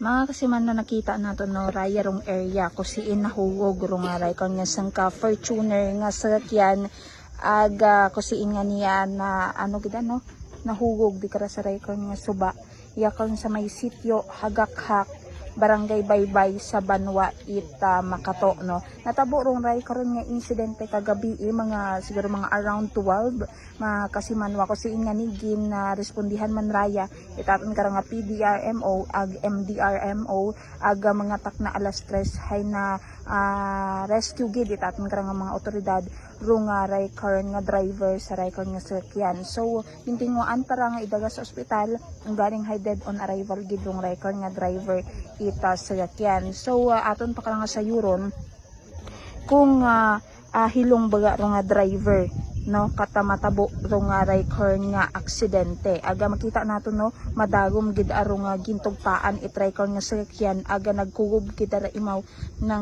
Mga kasi man na nakita nato no raya rong area kusiin nahugog rong aray kon nga sang ka Fortuner nga sakyan. Aga kusiin nga niya na ano gid no nahugog di kara sa ray kon nga suba. Iya kon sa may sityo hagakhak barangay baybay sa Banwa ita Makato no? Natabo rong ray karon nga insidente kagabi eh, mga siguro mga around 12 mga kasimanwa ko si nga ni gin na respondihan man raya. Itaton karang nga PDRMO ag MDRMO ag ah, mga tak na alas 3 hay na ah, rescue gid. Itaton karang nga mga otoridad nga ray karon nga driver sa ray karon nga sakyan so hintinguan para nga idaga sa ospital ang galing high dead on arrival gid rong ray karon nga driver ita sa sakyan so ah, aton pa nga sa yuron kung ah, ah, hilong baga nga driver no katamatabo ro nga nga aksidente. Aga makita nato no madagom gid aro nga gintugpaan itriker nga sakyan aga nagkugob gid ara imaw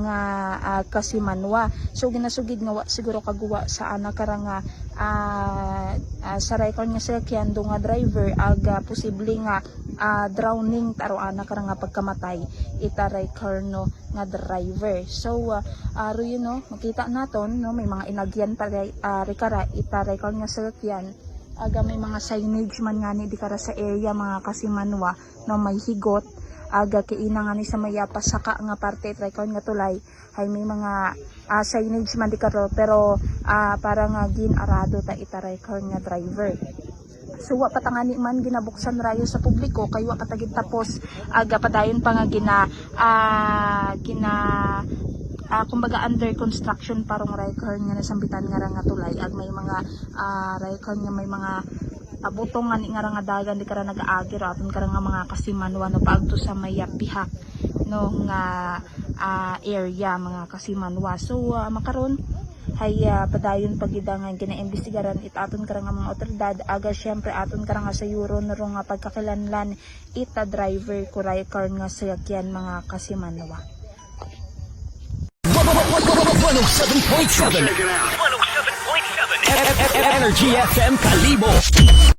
nga ah, kasimanwa. So ginasugid nga wa siguro kaguwa sa ana kara nga ah, ah, sa rider nga sakyan do nga driver aga posible nga ah, drowning taro ana kara nga pagkamatay itaray car no nga driver. So ah, aro yun no makita naton no may mga inagyan pa uh, rikara itaray car nga sakyan aga may mga signage man nga ni di kara sa area mga kasimanwa no may higot aga kiina nga ni sa mayapa saka nga parte car nga tulay. Hay may mga ah, signage man di karo pero ah, para nga ginarado ta car nga driver. So wa patangani man ginabuksan rayo sa publiko kay wa patagid tapos aga padayon pa nga gina ah, gina ah, kumbaga under construction parong record nga nasambitan nga nga tulay. Ag may mga ah, record nga may mga abutong nga ni nga nga dagan di kara nagaagir aton kara nga mga kasimanwa no paagto sa may pihak no nga ah, area mga kasimanwa. So ah, makaron hay ah, padayon pagida nga ginaimbestigaran it aton kara nga mga otoridad. Aga syempre aton kara nga sa euro na ro nga pagkakilanlan ita driver kuray car nga sayakyan mga kasimanwa. 107.7 107.7 Energy FM Kalibo